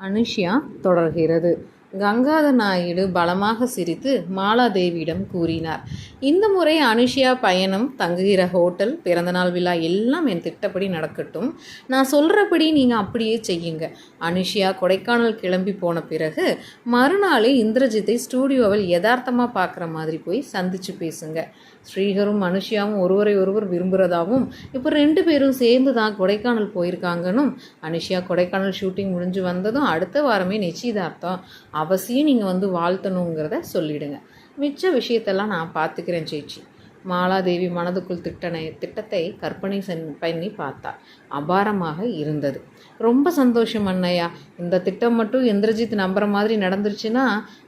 அனுஷ்யா தொடர்கிறது. கங்காத நாயுடு பலமாக சிரித்து மாலாதேவியிடம் கூறினார். இந்த முறை அனுஷியா பயணம் தங்குகிற ஹோட்டல் பிறந்தநாள் விழா எல்லாம் என் திட்டப்படி நடக்கட்டும். நான் சொல்கிறபடி நீங்கள் அப்படியே செய்யுங்க. அனுஷியா கொடைக்கானல் கிளம்பி போன பிறகு மறுநாளே இந்திரஜித்தை ஸ்டூடியோவில் யதார்த்தமாக பார்க்குற மாதிரி போய் சந்திச்சு பேசுங்க. ஸ்ரீகரும் அனுஷியாவும் ஒருவரை ஒருவர் விரும்புகிறதாவும் இப்போ ரெண்டு பேரும் சேர்ந்து தான் கொடைக்கானல் போயிருக்காங்கன்னு அனுஷியா கொடைக்கானல் ஷூட்டிங் முடிஞ்சு வந்ததும் அடுத்த வாரமே நிச்சயதார்த்தம். அவசியம் நீங்கள் வந்து வாழ்த்தணுங்கிறத சொல்லிவிடுங்க மிச்ச விஷயத்தெல்லாம் நான் பார்த்துக்கிறேன் சேச்சி மாலாதேவி மனதுக்குள் திட்டனை திட்டத்தை கற்பனை சென் பண்ணி பார்த்தாள் அபாரமாக இருந்தது. ரொம்ப சந்தோஷம் அண்ணையா இந்த திட்டம் மட்டும் இந்திரஜித் நம்புற மாதிரி நடந்துருச்சுன்னா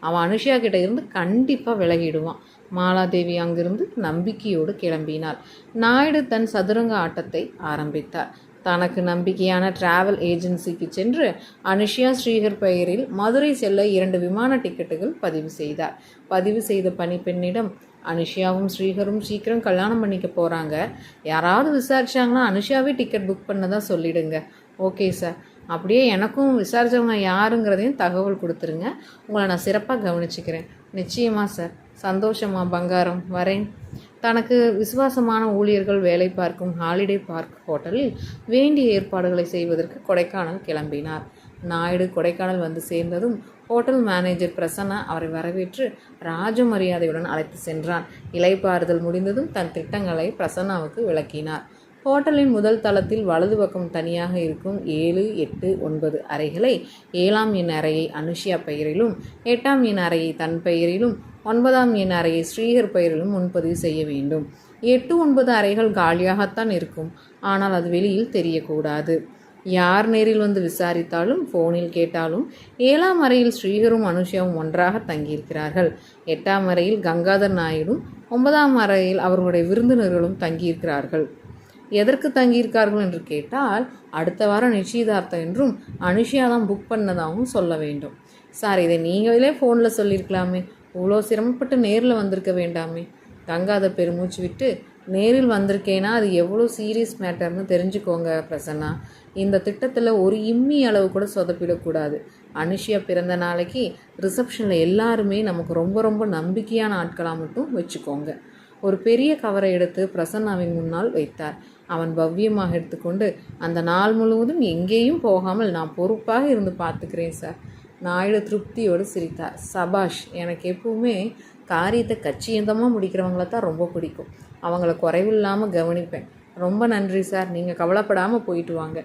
அவன் அனுஷியா கிட்ட இருந்து கண்டிப்பாக விலகிடுவான். மாலாதேவி அங்கிருந்து நம்பிக்கையோடு கிளம்பினாள். நாயுடு தன் சதுரங்க ஆட்டத்தை ஆரம்பித்தார். தனக்கு நம்பிக்கையான டிராவல் ஏஜென்சிக்கு சென்று அனுஷியா ஸ்ரீகர் பெயரில் மதுரை செல்ல இரண்டு விமான டிக்கெட்டுகள் பதிவு செய்தார். பதிவு செய்த பணிப்பெண்ணிடம் அனுஷியாவும் ஸ்ரீகரும் சீக்கிரம் கல்யாணம் பண்ணிக்க போகிறாங்க யாராவது விசாரிச்சாங்கன்னா அனுஷியாவே டிக்கெட் புக் பண்ணதா சொல்லிடுங்க. ஓகே சார் அப்படியே எனக்கும் விசாரித்தவங்க யாருங்கிறதையும் தகவல் கொடுத்துருங்க. உங்களை நான் சிறப்பாக கவனிச்சுக்கிறேன். நிச்சயமாக சார் சந்தோஷமா பங்காரம். வரேன். தனக்கு விசுவாசமான ஊழியர்கள் வேலை பார்க்கும் ஹாலிடே பார்க் ஹோட்டலில் வேண்டிய ஏற்பாடுகளை செய்வதற்கு கொடைக்கானல் கிளம்பினார். நாயுடு கொடைக்கானல் வந்து சேர்ந்ததும் ஹோட்டல் மேனேஜர் பிரசன்னா அவரை வரவேற்று ராஜ மரியாதையுடன் அழைத்து சென்றான் இலைப்பாறுதல் முடிந்ததும் தன் திட்டங்களை பிரசன்னாவுக்கு விளக்கினார். ஹோட்டலின் முதல் தளத்தில் வலது பக்கம் தனியாக இருக்கும் ஏழு எட்டு ஒன்பது அறைகளை ஏழாம் எண் அறையை அனுஷியா பெயரிலும் எட்டாம் எண் அறையை தன் பெயரிலும் ஒன்பதாம் எண் அறையை ஸ்ரீஹர் பெயரிலும் முன்பதிவு செய்ய வேண்டும். எட்டு ஒன்பது அறைகள் காலியாகத்தான் இருக்கும். ஆனால் அது வெளியில் தெரியக்கூடாது. யார் நேரில் வந்து விசாரித்தாலும் ஃபோனில் கேட்டாலும் ஏழாம் அறையில் ஸ்ரீகரும் அனுஷியாவும் ஒன்றாக தங்கியிருக்கிறார்கள். எட்டாம் அறையில் கங்காதர் நாயுடும் ஒன்பதாம் அறையில் அவர்களுடைய விருந்தினர்களும் தங்கியிருக்கிறார்கள். எதற்கு தங்கியிருக்கார்கள் என்று கேட்டால் அடுத்த வாரம் நிச்சயதார்த்தம் என்றும் அனுஷியா தான் புக் பண்ணதாகவும் சொல்ல வேண்டும். சார் இதை நீங்களே ஃபோனில் சொல்லியிருக்கலாமே. இவ்வளோ சிரமப்பட்டு நேரில் வந்திருக்க வேண்டாமே. தங்காத பெருமூச்சு விட்டு நேரில் வந்திருக்கேன்னா அது எவ்வளோ சீரியஸ் மேட்டர்னு தெரிஞ்சுக்கோங்க பிரசன்னா. இந்த திட்டத்தில் ஒரு இம்மி அளவு கூட சொதப்பிடக்கூடாது. அனுஷியா பிறந்த நாளைக்கு ரிசப்ஷனில் எல்லாருமே நமக்கு ரொம்ப ரொம்ப நம்பிக்கையான ஆட்களாக மட்டும் வச்சுக்கோங்க. ஒரு பெரிய கவரை எடுத்து பிரசன்னாவின் முன்னால் வைத்தார். அவன் பவ்யமாக எடுத்துக்கொண்டு அந்த நாள் முழுவதும் எங்கேயும் போகாமல் நான் பொறுப்பாக இருந்து பார்த்துக்கிறேன் சார். நாயுடு திருப்தியோடு சிரித்தார். சபாஷ் எனக்கு எப்பவுமே காரியத்தை கச்சியந்தமாக முடிக்கிறவங்கள தான் ரொம்ப பிடிக்கும். அவங்கள குறைவில்லாமல் கவனிப்பேன். ரொம்ப நன்றி சார் நீங்கள் கவலைப்படாமல் போயிட்டு வாங்க.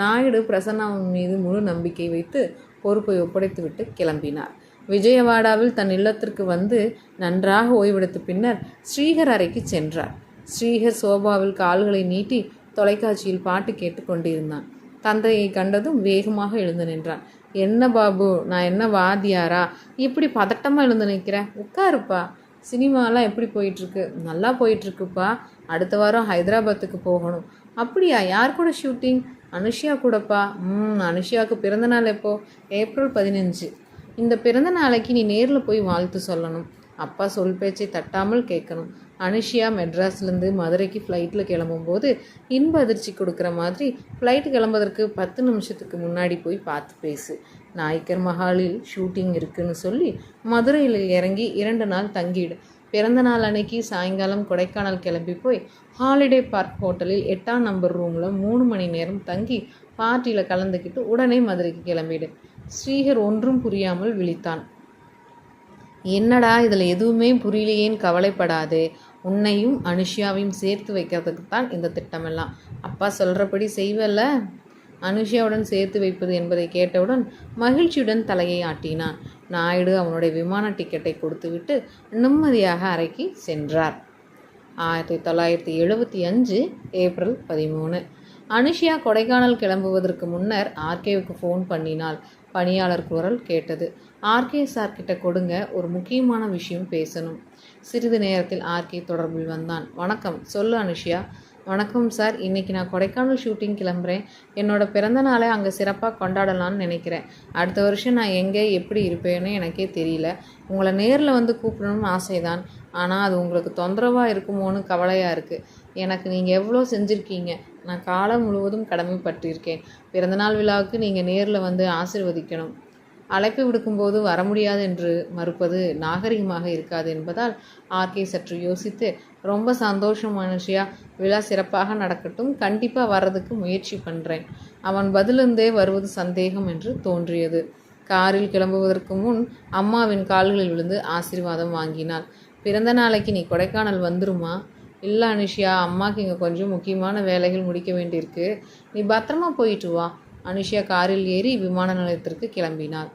நாயுடு பிரசன்னாவின் மீது முழு நம்பிக்கை வைத்து பொறுப்பை ஒப்படைத்துவிட்டு கிளம்பினார். விஜயவாடாவில் தன் இல்லத்திற்கு வந்து நன்றாக ஓய்வெடுத்த பின்னர் ஸ்ரீகர் அறைக்கு சென்றார். ஸ்ரீகர் சோபாவில் கால்களை நீட்டி தொலைக்காட்சியில் பாட்டு கேட்டு கொண்டிருந்தான். தந்தையை கண்டதும் வேகமாக எழுந்து நின்றான். என்ன பாபு? நான் என்ன வாதியாரா இப்படி பதட்டமாக எழுந்து நிற்கிறேன் உட்காருப்பா. சினிமாலாம் எப்படி போயிட்டுருக்கு? நல்லா போயிட்டுருக்குப்பா. அடுத்த வாரம் ஹைதராபாத்துக்கு போகணும். அப்படியா? யார் கூட ஷூட்டிங்? அனுஷியா கூடப்பா. ம் அனுஷியாவுக்கு பிறந்தநாள் எப்போ? ஏப்ரல் பதினஞ்சு. இந்த பிறந்த நாளைக்கு நீ நேரில் போய் வாழ்த்து சொல்லணும். அப்பா சொல் பேச்சை தட்டாமல் கேட்கணும். அனுஷியா மெட்ராஸ்லேருந்து மதுரைக்கு ஃப்ளைட்டில் கிளம்பும்போது இன்ப அதிர்ச்சி கொடுக்குற மாதிரி ஃப்ளைட் கிளம்புவதற்கு பத்து நிமிஷத்துக்கு முன்னாடி போய் பார்த்து பேசு. நாயக்கர் மஹாலில் ஷூட்டிங் இருக்குன்னு சொல்லி மதுரையில் இறங்கி இரண்டு நாள் தங்கிடு. பிறந்த நாள் அன்னைக்கு சாயங்காலம் கொடைக்கானல் கிளம்பி போய் ஹாலிடே பார்க் ஹோட்டலில் எட்டாம் நம்பர் ரூமில் மூணு மணி நேரம் தங்கி பார்ட்டியில் கலந்துக்கிட்டு உடனே மதுரைக்கு கிளம்பிடு. ஸ்ரீஹர் ஒன்றும் புரியாமல் விழித்தான். என்னடா இதில் எதுவுமே புரியலையேன்னு கவலைப்படாதே. உன்னையும் அனுஷியாவையும் சேர்த்து வைக்கிறதுக்கு தான் இந்த திட்டமெல்லாம். அப்பா சொல்கிறபடி செய்வல்ல? அனுஷியாவுடன் சேர்த்து வைப்பது என்பதை கேட்டவுடன் மகிழ்ச்சியுடன் தலையை ஆட்டினான். நாயுடு அவனுடைய விமான டிக்கெட்டை கொடுத்துவிட்டு நிம்மதியாக அறைக்கு சென்றார். ஆயிரத்தி தொள்ளாயிரத்தி எழுபத்தி அஞ்சு ஏப்ரல் பதிமூணு. அனுஷியா கொடைக்கானல் கிளம்புவதற்கு முன்னர் ஆர்கேவுக்கு ஃபோன் பண்ணினாள். பணியாளர் குரல் கேட்டது. ஆர்கே சார் கிட்ட கொடுங்க ஒரு முக்கியமான விஷயம் பேசணும். சிறிது நேரத்தில் ஆர்கே தொடர்பில் வந்தான். வணக்கம் சொல்லு அனுஷியா. வணக்கம் சார் இன்றைக்கி நான் கொடைக்கானல் ஷூட்டிங் கிளம்புறேன். என்னோட பிறந்த நாளை அங்கே சிறப்பாக கொண்டாடலான்னு நினைக்கிறேன். அடுத்த வருஷம் நான் எங்கே எப்படி இருப்பேன்னு எனக்கே தெரியல. உங்களை நேரில் வந்து கூப்பிடணும்னு ஆசைதான். ஆனால் அது உங்களுக்கு தொந்தரவாக இருக்குமோன்னு கவலையாக இருக்குது எனக்கு நீங்கள் எவ்வளோ செஞ்சுருக்கீங்க? நான் காலம் முழுவதும் கடமைப்பட்டிருக்கேன். பிறந்தநாள் விழாவுக்கு நீங்கள் நேரில் வந்து ஆசிர்வதிக்கணும். அழைப்பு விடுக்கும்போது வர முடியாது என்று மறுப்பது நாகரிகமாக இருக்காது என்பதால் ஆர்கே சற்று யோசித்து ரொம்ப சந்தோஷம் மனுஷியா விழா சிறப்பாக நடக்கட்டும் கண்டிப்பாக வர்றதுக்கு முயற்சி பண்ணுறேன் அவன் பதிலிருந்தே வருவது சந்தேகம் என்று தோன்றியது. காரில் கிளம்புவதற்கு முன் அம்மாவின் கால்களில் விழுந்து ஆசீர்வாதம் வாங்கினாள். பிறந்த நாளைக்கு நீ கொடைக்கானல் வந்துருமா? இல்லை அனுஷியா அம்மாவுக்கு இங்கே கொஞ்சம் முக்கியமான வேலைகள் முடிக்க வேண்டியிருக்கு. நீ பத்திரமா போயிட்டு வா. அனுஷியா காரில் ஏறி விமான நிலையத்திற்கு கிளம்பினாள்.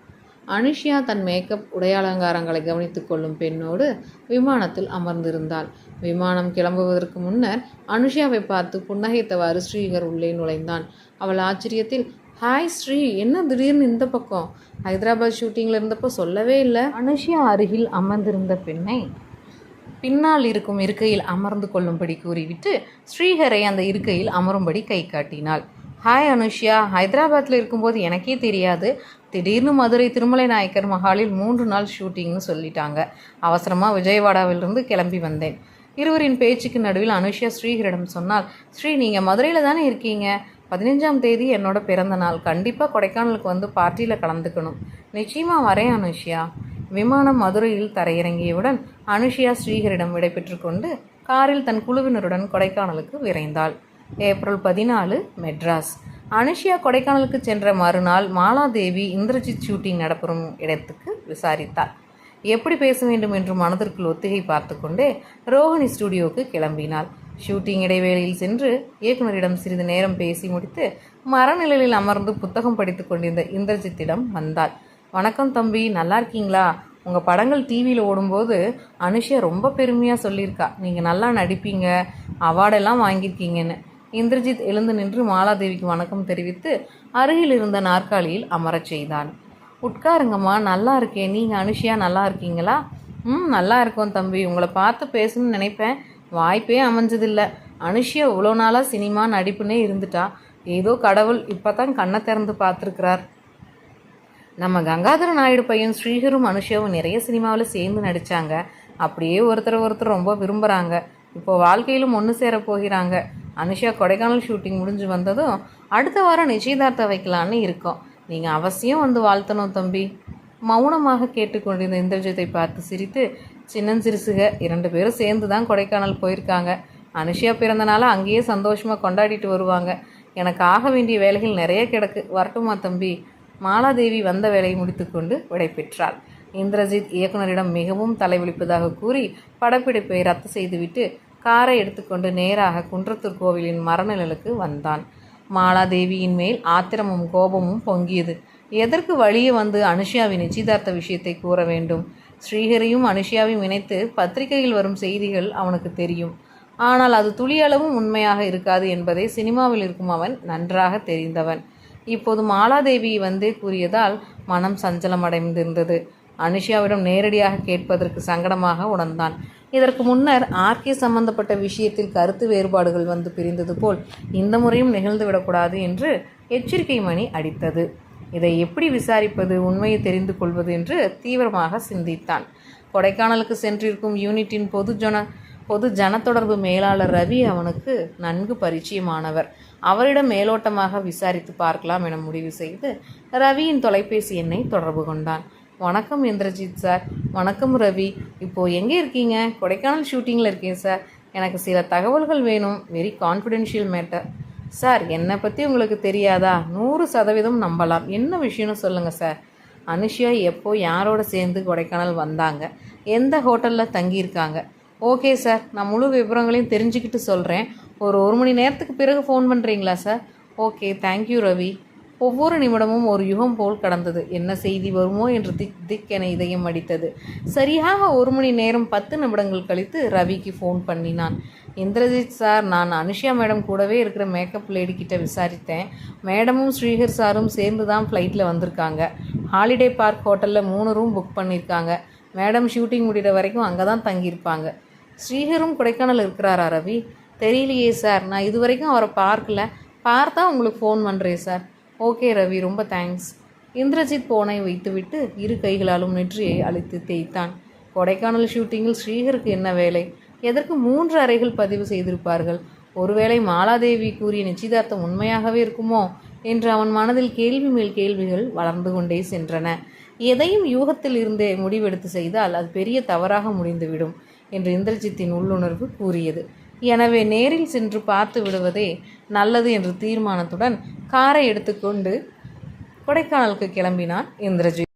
அனுஷியா தன் மேக்கப் உடையாலங்காரங்களை கவனித்துக் கொள்ளும் பெண்ணோடு விமானத்தில் அமர்ந்திருந்தாள். விமானம் கிளம்புவதற்கு முன்னர் அனுஷியாவை பார்த்து புன்னகைத்தவாறு ஸ்ரீகர் உள்ளே நுழைந்தான். அவள் ஆச்சரியத்தில் ஹாய் ஸ்ரீ என்ன திடீர்னு இந்த பக்கம்? ஹைதராபாத் ஷூட்டிங்கில் இருந்தப்போ சொல்லவே இல்லை. அனுஷியா அருகில் அமர்ந்திருந்த பெண்ணை பின்னால் இருக்கும் இருக்கையில் அமர்ந்து கொள்ளும்படி கூறிவிட்டு ஸ்ரீஹரை அந்த இருக்கையில் அமரும்படி கை காட்டினாள். ஹாய் அனுஷ்யா. ஹைதராபாத்தில் இருக்கும்போது எனக்கே தெரியாது. திடீர்னு மதுரை திருமலை நாயக்கர் மஹாலில் மூன்று நாள் ஷூட்டிங்னு சொல்லிட்டாங்க. அவசரமாக விஜயவாடாவிலிருந்து கிளம்பி வந்தேன். இருவரின் பேச்சுக்கு நடுவில் அனுஷ்யா ஸ்ரீஹரிடம் சொன்னால் ஸ்ரீ நீங்கள் மதுரையில் தானே இருக்கீங்க? பதினஞ்சாம் தேதி என்னோட பிறந்த நாள். கண்டிப்பாக கொடைக்கானலுக்கு வந்து பார்ட்டியில் கலந்துக்கணும். நிச்சயமாக வரேன் அனுஷ்யா. விமானம் மதுரையில் தரையிறங்கியவுடன் அனுஷியா ஸ்ரீகரிடம் விடைபெற்று கொண்டு காரில் தன் குழுவினருடன் கொடைக்கானலுக்கு விரைந்தாள். ஏப்ரல் பதினாலு மெட்ராஸ். அனுஷியா கொடைக்கானலுக்கு சென்ற மறுநாள் மாலாதேவி இந்திரஜித் ஷூட்டிங் நடப்பெறும் இடத்துக்கு விசாரித்தார் எப்படி பேச வேண்டும் என்று மனதிற்குள் ஒத்திகை பார்த்து கொண்டே ரோஹிணி ஸ்டுடியோவுக்கு கிளம்பினாள். ஷூட்டிங் இடைவேளையில் சென்று இயக்குனரிடம் சிறிது நேரம் பேசி முடித்து மரநிழலில் அமர்ந்து புத்தகம் படித்து கொண்டிருந்த இந்திரஜித்திடம் வந்தாள். வணக்கம் தம்பி நல்லா இருக்கீங்களா? உங்கள் படங்கள் டிவியில் ஓடும்போது அனுஷியா ரொம்ப பெருமையாக சொல்லியிருக்கா. நீங்கள் நல்லா நடிப்பீங்க அவார்டெல்லாம் வாங்கியிருக்கீங்கன்னு. இந்திரஜித் எழுந்து நின்று மாலாதேவிக்கு வணக்கம் தெரிவித்து அருகில் இருந்த நாற்காலியில் அமரச் செய்தான். உட்காருங்கம்மா நல்லா இருக்கேன். நீங்கள் அனுஷியா நல்லா இருக்கீங்களா? ம் நல்லா இருக்கோம் தம்பி. உங்களை பார்த்து பேசணும்னு நினைப்பேன். வாய்ப்பே அமைஞ்சதில்ல. அனுஷியா இவ்வளோ நாளாக சினிமா நடிப்புனே இருந்துட்டா. ஏதோ கடவுள் இப்போ தான் கண்ணை திறந்து பார்த்துருக்கிறார். நம்ம கங்காதர நாயுடு பையன் ஸ்ரீஹரும் அனுஷாவும் நிறைய சினிமாவில் சேர்ந்து நடித்தாங்க அப்படியே ஒருத்தர் ஒருத்தர் ரொம்ப விரும்புகிறாங்க இப்போ வாழ்க்கையிலும் ஒன்று சேர போகிறாங்க. அனுஷா கொடைக்கானல் ஷூட்டிங் முடிஞ்சு வந்ததும் அடுத்த வாரம் நிச்சயதார்த்தம் வைக்கலான்னு இருக்கோம். நீங்கள் அவசியம் வந்து வாழ்த்தணும் தம்பி. மௌனமாக கேட்டுக்கொண்டிருந்த இந்திரஜித்தை பார்த்து சிரித்து சின்னஞ்சிறுசுக இரண்டு பேரும் சேர்ந்து தான் கொடைக்கானல் போயிருக்காங்க. அனுஷியா பிறந்தனால அங்கேயே சந்தோஷமாக கொண்டாடிட்டு வருவாங்க. எனக்கு ஆக வேண்டிய வேலைகள் நிறைய கிடக்கு. வரட்டுமா தம்பி? மாலாதேவி வந்த வேலையை முடித்துக்கொண்டு விடைபெற்றாள். இந்திரஜித் இயக்குனரிடம் மிகவும் தலைவலிப்பதாக கூறி படப்பிடிப்பை ரத்து செய்துவிட்டு காரை எடுத்துக்கொண்டு நேராக குன்றத்தூர் கோவிலின் மரநிழலுக்கு வந்தான். மாலாதேவியின் மேல் ஆத்திரமும் கோபமும் பொங்கியது. எதற்கு வழியே வந்து அனுஷியாவின் நிச்சயதார்த்த விஷயத்தை கூற வேண்டும்? ஸ்ரீஹரியும் அனுஷியாவையும் இணைத்து பத்திரிகையில் வரும் செய்திகள் அவனுக்கு தெரியும். ஆனால் அது துளியளவும் உண்மையாக இருக்காது என்பதை சினிமாவில் இருக்கும் அவன் நன்றாக தெரிந்தவன். இப்போது மாலாதேவி வந்தே கூறியதால் மனம் சஞ்சலமடைந்திருந்தது. அனுஷியாவிடம் நேரடியாக கேட்பதற்கு சங்கடமாக உணர்ந்தான். இதற்கு முன்னர் ஆர்கே சம்பந்தப்பட்ட விஷயத்தில் கருத்து வேறுபாடுகள் வந்து பிரிந்தது போல் இந்த முறையும் நிகழ்ந்துவிடக்கூடாது என்று எச்சரிக்கை மணி அடித்தது. இதை எப்படி விசாரிப்பது உண்மையை தெரிந்து கொள்வது என்று தீவிரமாக சிந்தித்தான். கொடைக்கானலுக்கு சென்றிருக்கும் யூனிட்டின் பொதுஜன பொது ஜனத்தொடர்பு மேலாளர் ரவி அவனுக்கு நன்கு பரிச்சயமானவர். அவரிடம் மேலோட்டமாக விசாரித்து பார்க்கலாம் என முடிவு செய்து ரவியின் தொலைபேசி எண்ணை தொடர்பு கொண்டான். வணக்கம் இந்திரஜித் சார். வணக்கம் ரவி. இப்போது எங்கே இருக்கீங்க? கொடைக்கானல் ஷூட்டிங்கில் இருக்கேன் சார். எனக்கு சில தகவல்கள் வேணும். வெரி கான்ஃபிடென்ஷியல் மேட்டர் சார் என்னை பற்றி உங்களுக்கு தெரியாதா? நூறு சதவீதம் நம்பலாம். என்ன விஷயம்னு சொல்லுங்கள் சார். அனுஷியா எப்போ யாரோட சேர்ந்து கொடைக்கானல் வந்தாங்க? எந்த ஹோட்டலில் தங்கியிருக்காங்க? ஓகே சார் நான் முழு விவரங்களையும் தெரிஞ்சுக்கிட்டு சொல்கிறேன் ஒரு ஒரு மணி நேரத்துக்கு பிறகு ஃபோன் பண்ணுறீங்களா சார் ஓகே தேங்க்யூ ரவி. ஒவ்வொரு நிமிடமும் ஒரு யுகம் போல் கடந்தது. என்ன செய்தி வருமோ என்று திக் திக் என இதயம் அடித்தது. சரியாக ஒரு மணி நேரம் பத்து நிமிடங்கள் கழித்து ரவிக்கு ஃபோன் பண்ணினான். இந்திரஜித் சார் நான் அனுஷியா மேடம் கூடவே இருக்கிற மேக்கப் லேடி கிட்ட விசாரித்தேன். மேடமும் ஸ்ரீஹர் சாரும் சேர்ந்து தான் ஃப்ளைட்டில் வந்திருக்காங்க. ஹாலிடே பார்க் ஹோட்டலில் மூணு ரூம் புக் பண்ணியிருக்காங்க மேடம் ஷூட்டிங் முடிகிற வரைக்கும் அங்கே தான் தங்கியிருப்பாங்க. ஸ்ரீஹரும் கொடைக்கானல் இருக்கிறாரா ரவி? தெரியலையே சார். நான் இது வரைக்கும் அவரை பார்க்கல. பார்த்தா உங்களுக்கு ஃபோன் பண்ணுறேன் சார். ஓகே ரவி. ரொம்ப தேங்க்ஸ் இந்திரஜித் போனை வைத்துவிட்டு இரு கைகளாலும் நெற்றியை அழித்து தேய்த்தான். கொடைக்கானல் ஷூட்டிங்கில் ஸ்ரீஹருக்கு என்ன வேலை? எதற்கு மூன்று அறைகள் பதிவு செய்திருப்பார்கள்? ஒருவேளை மாலாதேவி கூறிய நிச்சயதார்த்தம் உண்மையாகவே இருக்குமோ? என்று அவன் மனதில் கேள்வி மேல் கேள்விகள் வளர்ந்து கொண்டே சென்றன. எதையும் யூகத்தில் இருந்தே முடிவெடுத்து செய்தால் அது பெரிய தவறாக முடிந்துவிடும். என்று இந்திரஜித்தின் உள்ளுணர்வு கூறியது. எனவே நேரில் சென்று பார்த்து விடுவதே நல்லது என்று தீர்மானத்துடன் காரை எடுத்துக்கொண்டு கொடைக்கானலுக்கு கிளம்பினான் இந்திரஜித்